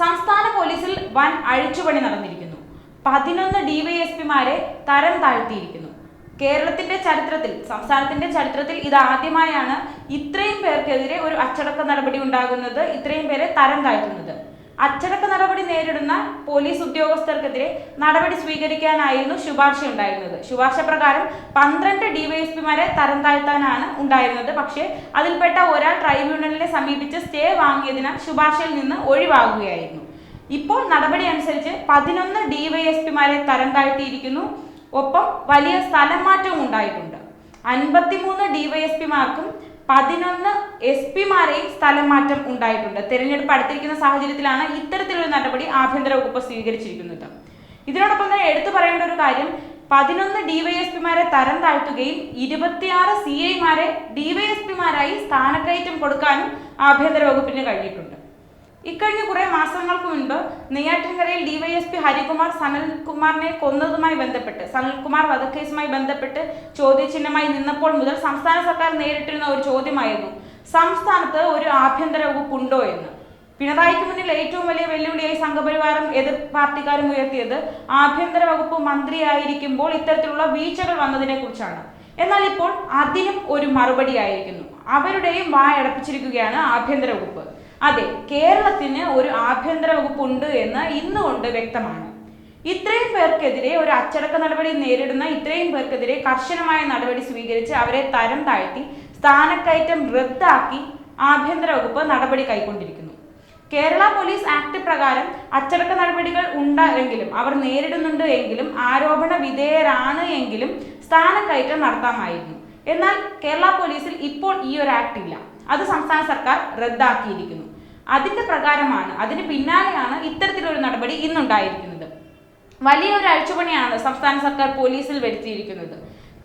സംസ്ഥാന പോലീസിൽ വൻ അഴിച്ചുപണി നടന്നിരിക്കുന്നു. പതിനൊന്ന് ഡിവൈഎസ്പിമാരെ തരം താഴ്ത്തിയിരിക്കുന്നു. കേരളത്തിന്റെ ചരിത്രത്തിൽ സംസ്ഥാനത്തിന്റെ ചരിത്രത്തിൽ ഇത് ആദ്യമായാണ് ഇത്രയും പേർക്കെതിരെ ഒരു അച്ചടക്ക നടപടി ഉണ്ടാകുന്നത് ഇത്രയും പേരെ തരം താഴ്ത്തുന്നത്. അച്ചടക്ക നടപടി നേരിടുന്ന പോലീസ് ഉദ്യോഗസ്ഥർക്കെതിരെ നടപടി സ്വീകരിക്കാനായിരുന്നു ശുപാർശ ഉണ്ടായിരുന്നത്. ശുപാർശ പ്രകാരം പന്ത്രണ്ട് ഡിവൈഎസ്പിമാരെ തരം താഴ്ത്താനാണ് ഉണ്ടായിരുന്നത്. പക്ഷേ അതിൽപ്പെട്ട ഒരാൾ ട്രൈബ്യൂണലിനെ സമീപിച്ച് സ്റ്റേ വാങ്ങിയതിനാൽ ശുപാർശയിൽ നിന്ന് ഒഴിവാകുകയായിരുന്നു. ഇപ്പോൾ നടപടി അനുസരിച്ച് പതിനൊന്ന് ഡിവൈഎസ്പിമാരെ തരം താഴ്ത്തിയിരിക്കുന്നു. ഒപ്പം വലിയ സ്ഥലം മാറ്റവും ഉണ്ടായിട്ടുണ്ട്. അൻപത്തിമൂന്ന് ഡിവൈഎസ്പിമാർക്കും പതിനൊന്ന് എസ് പിമാരെയും സ്ഥലം മാറ്റം ഉണ്ടായിട്ടുണ്ട്. തെരഞ്ഞെടുപ്പ് അടുത്തിരിക്കുന്ന സാഹചര്യത്തിലാണ് ഇത്തരത്തിലൊരു നടപടി ആഭ്യന്തര വകുപ്പ് സ്വീകരിച്ചിരിക്കുന്നത്. ഇതിനോടൊപ്പം തന്നെ എടുത്തു പറയേണ്ട ഒരു കാര്യം പതിനൊന്ന് ഡിവൈഎസ്പിമാരെ തരം താഴ്ത്തുകയും ഇരുപത്തിയാറ് സി ഐമാരെ ഡിവൈഎസ്പിമാരായി സ്ഥാനക്കയറ്റം കൊടുക്കാനും ആഭ്യന്തര വകുപ്പിന് കഴിഞ്ഞിട്ടുണ്ട്. ഇക്കഴിഞ്ഞ കുറേ മാസങ്ങൾക്ക് മുൻപ് നെയ്യാറ്റിൻകരയിൽ ഡിവൈഎസ്പി ഹരികുമാർ സനൽകുമാറിനെ കൊന്നതുമായി ബന്ധപ്പെട്ട് സനൽകുമാർ വധക്കേസുമായി ബന്ധപ്പെട്ട് ചോദ്യചിഹ്നമായി നിന്നപ്പോൾ മുതൽ സംസ്ഥാന സർക്കാർ നേരിട്ടിരുന്ന ഒരു ചോദ്യമായിരുന്നു സംസ്ഥാനത്ത് ഒരു ആഭ്യന്തര വകുപ്പ് ഉണ്ടോ എന്ന്. പിണറായിക്ക് മുന്നിൽ ഏറ്റവും വലിയ വെല്ലുവിളിയായി സംഘപരിവാരം എതിർ പാർട്ടിക്കാരും ഉയർത്തിയത് ആഭ്യന്തര വകുപ്പ് മന്ത്രിയായിരിക്കുമ്പോൾ ഇത്തരത്തിലുള്ള വീഴ്ചകൾ വന്നതിനെ കുറിച്ചാണ് എന്നാൽ ഇപ്പോൾ അതിനും ഒരു മറുപടി ആയിരിക്കുന്നു അവരുടെയും വായടപ്പിച്ചിരിക്കുകയാണ് ആഭ്യന്തര വകുപ്പ്. അതെ കേരളത്തിന് ഒരു ആഭ്യന്തര വകുപ്പ് ഉണ്ട് എന്ന് ഇന്നുകൊണ്ട് വ്യക്തമാണ്. ഇത്രയും പേർക്കെതിരെ ഒരു അച്ചടക്ക നടപടി നേരിടുന്ന ഇത്രയും പേർക്കെതിരെ കർശനമായ നടപടി സ്വീകരിച്ച് അവരെ തരം താഴ്ത്തി സ്ഥാനക്കയറ്റം റദ്ദാക്കി ആഭ്യന്തര വകുപ്പ് നടപടി കൈക്കൊണ്ടിരിക്കുന്നു. കേരള പോലീസ് ആക്ട് പ്രകാരം അച്ചടക്ക നടപടികൾ ഉണ്ടെങ്കിലും അവർ നേരിടുന്നുണ്ട് എങ്കിലും ആരോപണ വിധേയരാണ് എങ്കിലും സ്ഥാനക്കയറ്റം നടത്താമായിരുന്നു. എന്നാൽ കേരള പോലീസിൽ ഇപ്പോൾ ഈ ഒരു ആക്ട് ഇല്ല. അത് സംസ്ഥാന സർക്കാർ റദ്ദാക്കിയിരിക്കുന്നു. അതിന്റെ പ്രകാരമാണ് അതിന് പിന്നാലെയാണ് ഇത്തരത്തിലൊരു നടപടി ഇന്നുണ്ടായിരിക്കുന്നത്. വലിയൊരു അഴിച്ചുപണിയാണ് സംസ്ഥാന സർക്കാർ പോലീസിൽ വരുത്തിയിരിക്കുന്നത്.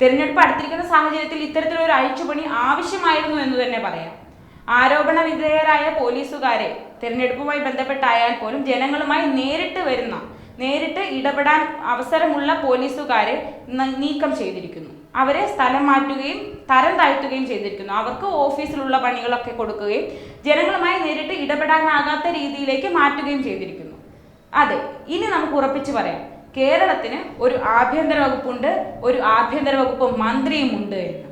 തിരഞ്ഞെടുപ്പ് അടുത്തിരിക്കുന്ന സാഹചര്യത്തിൽ ഇത്തരത്തിലൊരു അഴിച്ചുപണി ആവശ്യമായിരുന്നു എന്ന് തന്നെ പറയാം. ആരോപണ വിധേയരായ പോലീസുകാരെ തിരഞ്ഞെടുപ്പുമായി ബന്ധപ്പെട്ടായാൽ പോലും ജനങ്ങളുമായി നേരിട്ട് വരുന്ന നേരിട്ട് ഇടപെടാൻ അവസരമുള്ള പോലീസുകാരെ നീക്കം ചെയ്തിരിക്കുന്നു. അവരെ സ്ഥലം മാറ്റുകയും തരം താഴ്ത്തുകയും ചെയ്തിരിക്കുന്നു. അവർക്ക് ഓഫീസിലുള്ള പണികളൊക്കെ കൊടുക്കുകയും ജനങ്ങളുമായി നേരിട്ട് ഇടപെടാനാകാത്ത രീതിയിലേക്ക് മാറ്റുകയും ചെയ്തിരിക്കുന്നു. അതെ ഇനി നമുക്ക് ഉറപ്പിച്ചു പറയാം. കേരളത്തിന് ഒരു ആഭ്യന്തര വകുപ്പുണ്ട് ഒരു ആഭ്യന്തര വകുപ്പ് മന്ത്രിയും ഉണ്ട് എന്ന്.